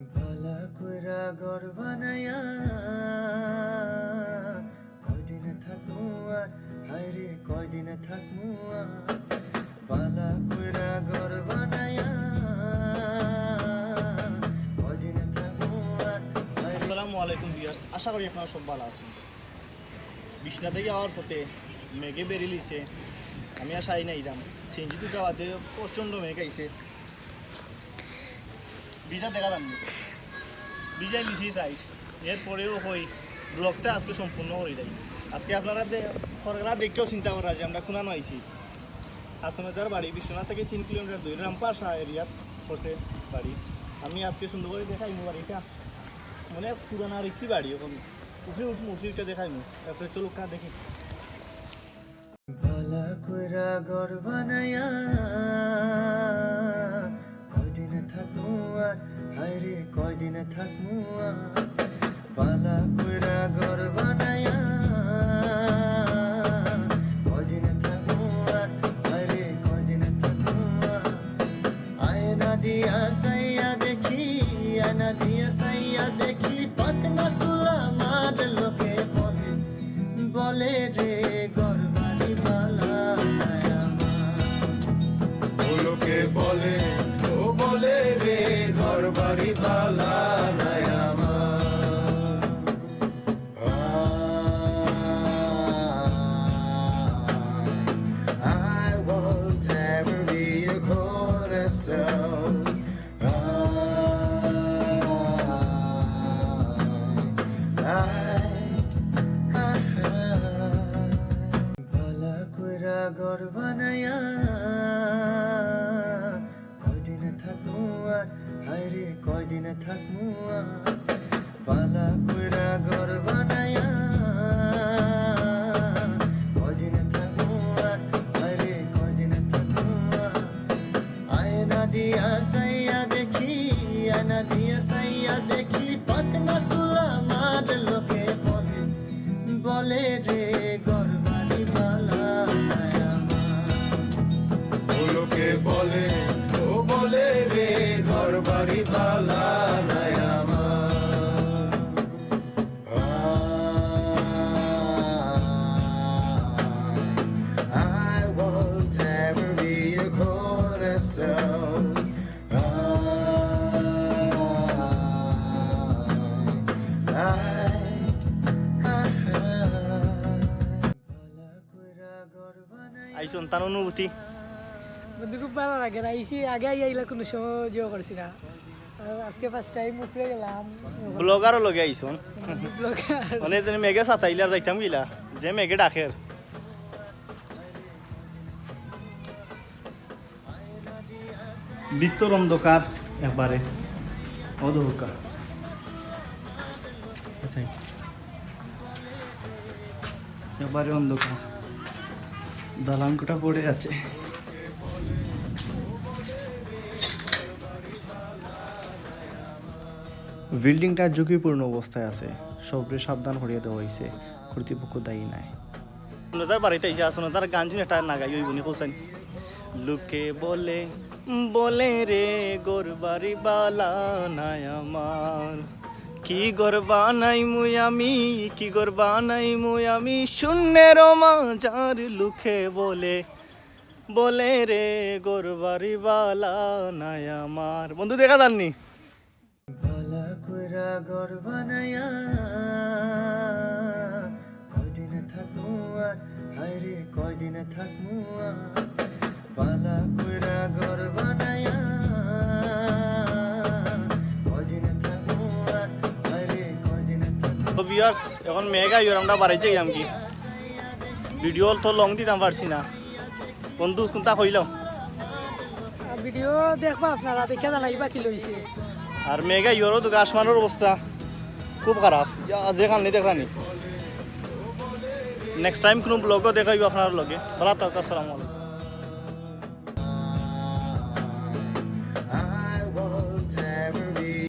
ভালা কইরা ঘর বানায়া, কয়দিন থাকমু আর কয়দিন থাকমু ভালা কইরা ঘর বানায়া, কয়দিন থাকমু আসসালামু আলাইকুম ভিউয়ার্স, আশা করি আপনারা সব ভালো আছেন। বিছনা থেকে যাওয়ার পথে মেঘে বেরিয়েছে আমি আর সাই নাই যাম সেঞ্জিতে যাওয়াতে প্রচণ্ড মেঘ আইছে। বিজা দেখা যান বিজা লিছি সাইড এরপরেও হই ব্লগটা আজকে সম্পূর্ণ করে দেয় আজকে আপনারা সরকারা দেখেও চিন্তা করা যে আমরা কোনানো আইছি হাসনাদার বাড়ি, বিশ্বনাথ থেকে তিন কিলোমিটার দূরে রামপাশা এরিয়াত পড়ছে বাড়ি। আমি আজকে সুন্দর করে দেখাই বাড়িটা। মানে পুরানা রিক্সি বাড়ি এখন উঠে উঠ মুসলিমটা দেখাই নি তারপরে চলো কা দেখি। ভালা থাকমু আর কয়দিন থাকমু ভালা কইরা ঘর বানায়া। কয়দিন থাকমু আর কয়দিন থাকমু আয়না দিয়া সাইয়া দেখি, আয়না দিয়া সাইয়া দেখি পাতনা সুলা মার লোকে বলে বলে রে গরবারি ঘর বাড়ি বালা কয়দিন আইসন তার অনুভূতি। বন্ধু খুব ভালো লাগে না। আইসি আগে আইলা কোনো সহ্য করছি না। আজকে ফার্স্ট টাইম উপরে গেলাম। ব্লগারও লগে আইসন। মানে তুমি মেঘে সাতাইলে আর যাইতাম গিলা যে মেঘে ডাকের বিত্তর অন্ধকার একবারে অধকা একবারে অন্ধকার। দালানকোটা পড়ে আছে। বিল্ডিংটা ঝুঁকিপূর্ণ অবস্থায় আছে। সবরে সাবধান করিয়ে দেওয়া হয়েছে কর্তৃপক্ষ দায়ী নাই। নজার বাড়িতে এসে আসো নজার গান শুনে একটা নাগাই ওই বুনি কোসাইন লুকে বলে বলে রে গোর বাড়ি বালা নাই আমার। কি গরবা নাই মুই আমি, কি গরবা নাই মুই আমি শূন্যের মাজার লুকে বলে বলে রে গোর বাড়ি বালা নাই আমার। বন্ধু, দেখা যাননি? ভালা কইরা ঘর বানায়া কয়দিন থাকমু আর কয়দিন থাকমু আর থাকমু এখন মেগা ইয়র আমরা বাড়াইতে গেলাম কি? ভিডিও তো লং দিতাম পারছি না। বন্ধু কোনটা কইলাম ভিডিও দেখবা আপনারা দেখে জানাইবা কি লইছে। আর মেগা ইয়রও তো আসমানের অবস্থা খুব খারাপ। যেখানে দেখানি নেক্সট টাইম কোনো ব্লগও দেখাইব আপনার লগে। ভালো থাকুক আসসালামু আলাইকুম।